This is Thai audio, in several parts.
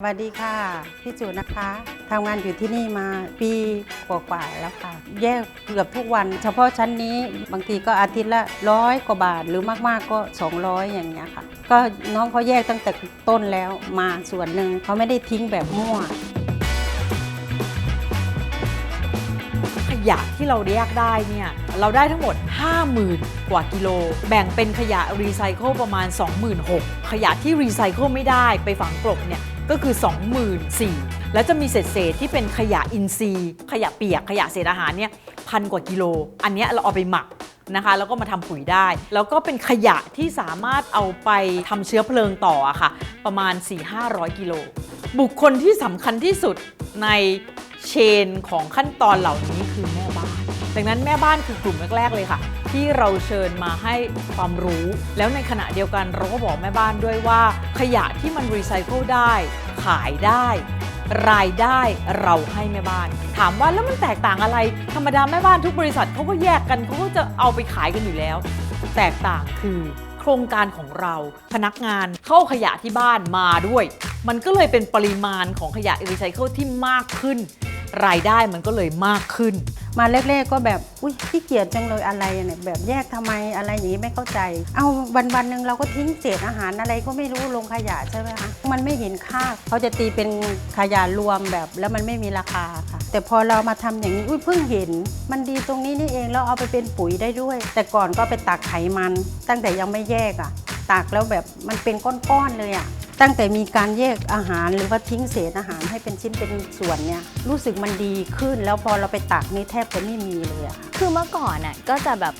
สวัสดีค่ะ พี่จูนะคะทำงานอยู่ที่นี่มาปีกว่าๆแล้วค่ะ แยกเกือบทุกวัน เฉพาะชั้นนี้บางทีก็อาทิตย์ละร้อยกว่าบาทหรือมากๆก็ 200 อย่างเงี้ยค่ะ ก็น้องเขาแยกตั้งแต่ต้นแล้วมาส่วนหนึ่งเขาไม่ได้ทิ้งแบบมั่ว ขยะที่เราแยกได้เนี่ย เราได้ทั้งหมด 50,000 กว่ากิโล แบ่งเป็นขยะรีไซเคิลประมาณ 26,000ขยะที่รีไซเคิลไม่ได้ไปฝังกลบเนี่ย ก็คือ 24,000แล้วจะมีเศษเศษที่เป็นขยะอินทรีย์ ขยะเปียกขยะเศษอาหารเนี่ยพันกว่ากิโล อันนี้เราเอาไปหมักนะคะแล้วก็มาทำปุ๋ยได้ แล้วก็เป็นขยะที่สามารถเอาไปทำเชื้อเพลิงต่ออะค่ะ ประมาณ 4-500 กิโล บุคคลที่สำคัญที่สุดในเชนของขั้นตอนเหล่านี้คือแม่บ้าน ดังนั้นแม่บ้านคือกลุ่มแรก ๆ เลยค่ะ ที่เราเชิญมาให้ความรู้ แล้วในขณะเดียวกันเราก็บอกแม่บ้านด้วยว่า ขยะที่มันรีไซเคิลได้ ขายได้ รายได้เราให้แม่บ้าน ถามว่าแล้วมันแตกต่างอะไร ธรรมดาแม่บ้านทุกบริษัทเขาก็แยกกันเขาก็จะเอาไปขายกันอยู่แล้ว แตกต่างคือโครงการของเราพนักงานเข้าขยะที่บ้านมาด้วย มันก็เลยเป็นปริมาณของขยะรีไซเคิลที่มากขึ้น รายได้มันก็เลยมากขึ้น มาแรกๆก็แบบอุ้ยขี้เกียจจังเลยอะไรเนี่ยแบบแยกทำไมอะไรอย่างนี้ไม่เข้าใจ เอาวันวันๆหนึ่งเราก็ทิ้งเศษอาหารอะไรก็ไม่รู้ลงขยะใช่ไหมคะมันไม่เห็นค่าเขาจะตีเป็นขยะรวมแบบ แล้วมันไม่มีราคาค่ะ แต่พอเรามาทำอย่างนี้อุ้ยเพิ่งเห็น มันดีตรงนี้นี่เองแล้วเอาไปเป็นปุ๋ยได้ด้วย แต่ก่อนก็ไปตักไขมัน ตั้งแต่ยังไม่แยกอะ่ะตักแล้วแบบมันเป็นก้อนๆเลยอะ่ะ ตั้งแต่มีการแยกอาหารหรือว่าทิ้งเศษอาหารให้เป็นชิ้นเป็นส่วนเนี่ยรู้สึกมันดีขึ้นแล้วพอเราไปตักนี่แทบจะไม่มีเลยอะค่ะคือเมื่อก่อนน่ะก็จะแบบ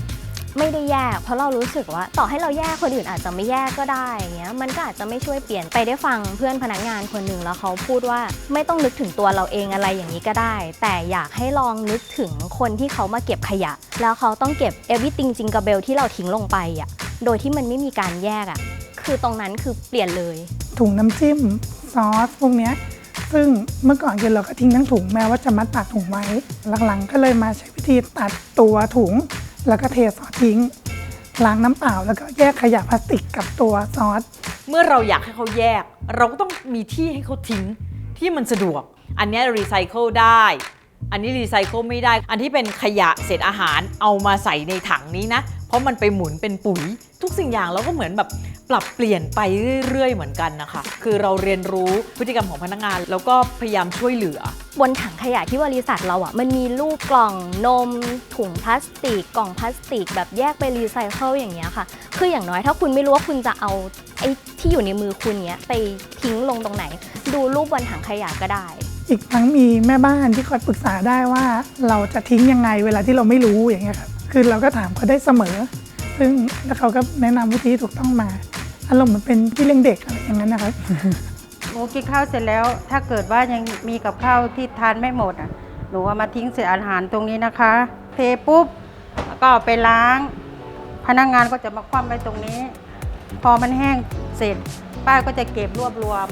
ไม่ได้แยก เพราะเรารู้สึกว่า ต่อให้เราแยกคนอื่นอาจจะไม่แยกก็ได้อย่างเงี้ยมันก็อาจจะไม่ช่วยเปลี่ยนไปได้ฟังเพื่อนพนักงานคนหนึ่งแล้วเขาพูดว่าไม่ต้องนึกถึงตัวเราเองอะไรอย่างนี้ก็ได้ แต่อยากให้ลองนึกถึงคนที่เขามาเก็บขยะ แล้วเขาต้องเก็บ everything จิงกระเบลที่เราทิ้งลงไปอะโดยที่มันไม่มีการแยกอะคือตรงนั้นคือเปลี่ยนเลย ถุงน้ำจิ้มซอสพวกนี้ซึ่งเมื่อก่อนคือเราก็ทิ้งทั้งถุงแม้ว่าจะมัดปากถุงไว้ หลังๆ ก็เลยมาใช้วิธีตัดตัวถุง แล้วก็เทซอสทิ้งล้างน้ำเปล่าแล้วก็แยกขยะพลาสติกกับตัวซอส เมื่อเราอยากให้เขาแยก เราก็ต้องมีที่ให้เขาทิ้งที่มันสะดวก อันนี้รีไซเคิลได้ อันนี้รีไซเคิลไม่ได้ อันที่เป็นขยะเศษอาหารเอามาใส่ในถังนี้นะ เพราะมันไปหมุนเป็นปุ๋ย ทุกสิ่งอย่างเราก็เหมือนแบบ ปรับเปลี่ยนไปเรื่อยๆ เหมือนกันนะคะ คือเราเรียนรู้พฤติกรรมของพนักงาน แล้วก็พยายามช่วยเหลือ บนถังขยะที่บริษัทเราอะ มันมีรูปกล่องนม ถุงพลาสติก กล่องพลาสติก แบบแยกไปรีไซเคิลอย่างเงี้ยค่ะ คืออย่างน้อยถ้าคุณไม่รู้ว่าคุณจะเอาไอ้ที่อยู่ในมือคุณเนี้ยไปทิ้งลงตรงไหน ดูรูปบนถังขยะก็ได้ อีกทั้งมีแม่บ้านที่คอยปรึกษาได้ว่า เราจะทิ้งยังไงเวลาที่เราไม่รู้อย่างเงี้ยครับคือเราก็ถามเขาได้เสมอ ซึ่งแล้วเขาก็แนะนำวิธีที่ถูกต้องมา อารมณ์เหมือนเป็นพี่เลี้ยงเด็กอะไรอย่างนั้นนะครับ หนูกินข้าวเสร็จแล้ว ถ้าเกิดว่ายังมีกับข้าวที่ทานไม่หมดอะ หนูเอามาทิ้งเศษอาหารตรงนี้นะคะ เทปุ๊บแล้วก็เอาไปล้าง พนักงานก็จะมาคว่ำไว้ตรงนี้ พอมันแห้งเสร็จป้าก็จะเก็บรวบรวม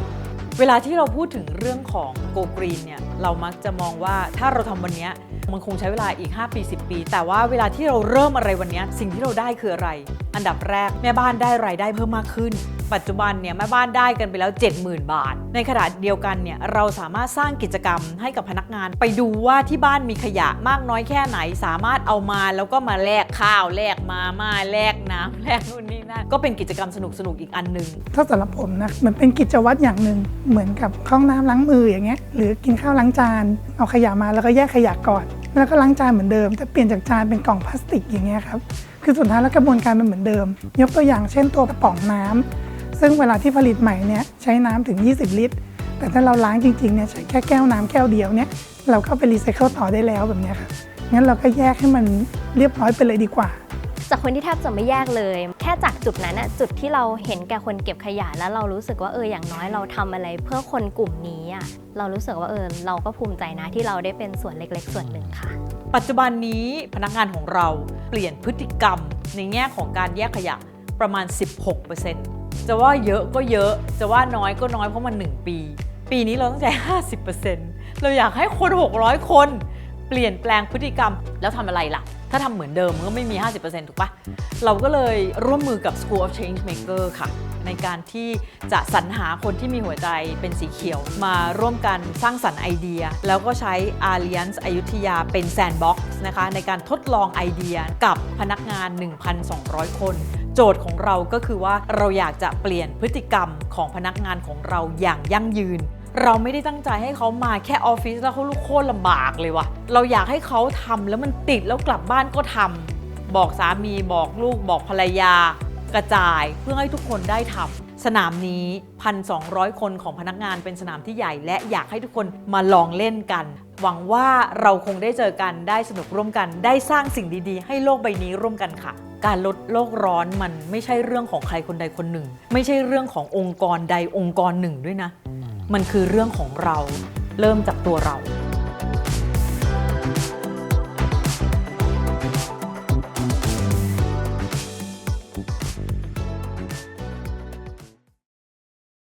เวลาที่เราพูดถึงเรื่องของโกกรีนเนี่ยเรามักจะมองว่าถ้าเราทำวันนี้มันคงใช้เวลาอีก 5 ปี 10 ปี แต่ว่าเวลาที่เราเริ่มอะไรวันนี้สิ่งที่เราได้คืออะไร อันดับแรกแม่บ้านได้รายได้เพิ่มมากขึ้น ปัจจุบันเนี่ยแม่บ้านได้กันไปแล้ว 70,000 บาท ในขณะเดียวกันเนี่ยเราสามารถสร้างกิจกรรมให้กับพนักงาน ไปดูว่าที่บ้านมีขยะมากน้อยแค่ไหน สามารถเอามาแล้วก็มาแลกข้าวแลกมาม่าแลกน้ำแลกนู่นนี่นั่นก็เป็นกิจกรรมสนุกๆอีกอันหนึ่งถ้าสำหรับผมนะมันเป็นกิจวัตรอย่างหนึ่งเหมือนกับข้าห้องน้ำล้างมืออย่างเงี้ยหรือกินข้าวล้างจานเอาขยะมาแล้วก็แยกขยะก่อน แล้วก็ล้างจานเหมือนเดิมแต่เปลี่ยนจากจานเป็นกล่องพลาสติกอย่างเงี้ยครับคือสุดท้ายแล้วกระบวนการมันเหมือนเดิม ยกตัวอย่างเช่นตัวกระป๋องน้ำ ซึ่งเวลาที่ผลิตใหม่เนี่ยใช้น้ำถึง 20 ลิตร แต่ถ้าเราล้างจริงๆเนี่ยใช้แค่แก้วน้ำแก้วเดียวเนี่ยเราก็ไปรีไซเคิลต่อได้แล้วแบบเนี้ยครับงั้นเราก็แยกให้มันเรียบร้อยไปเลยดีกว่า จากคนที่แทบจะไม่แยกเลย แค่จากจุดนั้นอะจุดที่เราเห็นแก่คนเก็บขยะแล้วเรารู้สึกว่าเอออย่างน้อยเราทำอะไรเพื่อคนกลุ่มนี้อะเรารู้สึกว่าเออเราก็ภูมิใจนะที่เราได้เป็นส่วนเล็ก ๆ ส่วนหนึ่งค่ะ ปัจจุบันนี้พนักงานของเราเปลี่ยนพฤติกรรมในแง่ของการแยกขยะประมาณ 16% จะว่าเยอะก็เยอะ จะว่าน้อยก็น้อยเพราะมัน 1 ปี ปีนี้เราต้องใจ 50%เราอยากให้คน 600 คนเปลี่ยนแปลงพฤติกรรมแล้วทำอะไรล่ะ ถ้าทำเหมือนเดิมมันก็ไม่มี 50%ถูกปะเราก็เลยร่วมมือกับ School of Change Maker ค่ะ ในการที่จะสรรหาคนที่มีหัวใจเป็นสีเขียว มาร่วมกันสร้างสรรค์ไอเดีย แล้วก็ใช้ Alliance อยุธยาเป็นแซนด์บ็อกซ์นะคะ ในการทดลองไอเดียกับพนักงาน 1,200 คน โจทย์ของเราก็คือว่าเราอยากจะเปลี่ยนพฤติกรรมของพนักงานของเราอย่างยั่งยืน เราไม่ได้ตั้งใจให้เขามาแค่ออฟฟิศแล้วเขาลูกโคตรลำบากเลยว่ะ เราอยากให้เขาทำแล้วมันติดแล้วกลับบ้านก็ทำบอกสามีบอกลูกบอกภรรยากระจายเพื่อให้ทุกคนได้ทำสนามนี้ 1,200 คนของพนักงานเป็นสนามที่ใหญ่ และอยากให้ทุกคนมาลองเล่นกัน หวังว่าเราคงได้เจอกันได้สนุกร่วมกัน ได้สร้างสิ่งดีๆ ให้โลกใบนี้ร่วมกันค่ะ การลดโลกร้อนมันไม่ใช่เรื่องของใครคนใดคนหนึ่ง ไม่ใช่เรื่องขององค์กรใดองค์กรหนึ่งด้วยนะ มันคือเรื่องของเราเริ่มจากตัวเรา